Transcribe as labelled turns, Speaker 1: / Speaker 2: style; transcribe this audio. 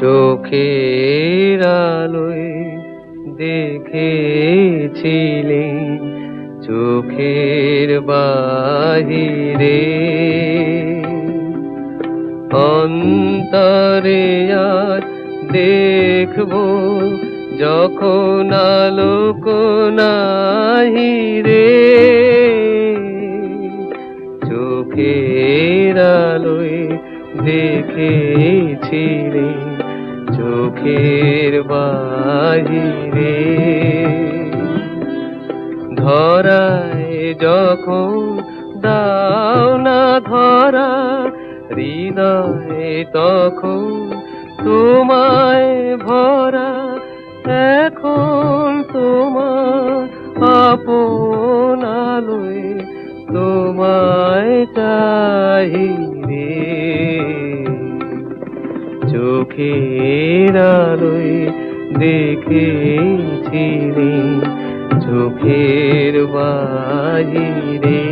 Speaker 1: চোখের আলোয় দেখেছিলে চোখের বাহিরে। অন্তরে আজ দেখব যখন আলোক নাহি রে। চোখের আলোয় দেখেছিলে চোখের বাহিরে। ধরায় যখন দাও না ধরা, হৃদয়ে তখন তোমায় ভরা, এখন তোমার আপন আলোয় তোমায় চাই চোখের আলোয় দেখেছিলি চোখের বাহিরে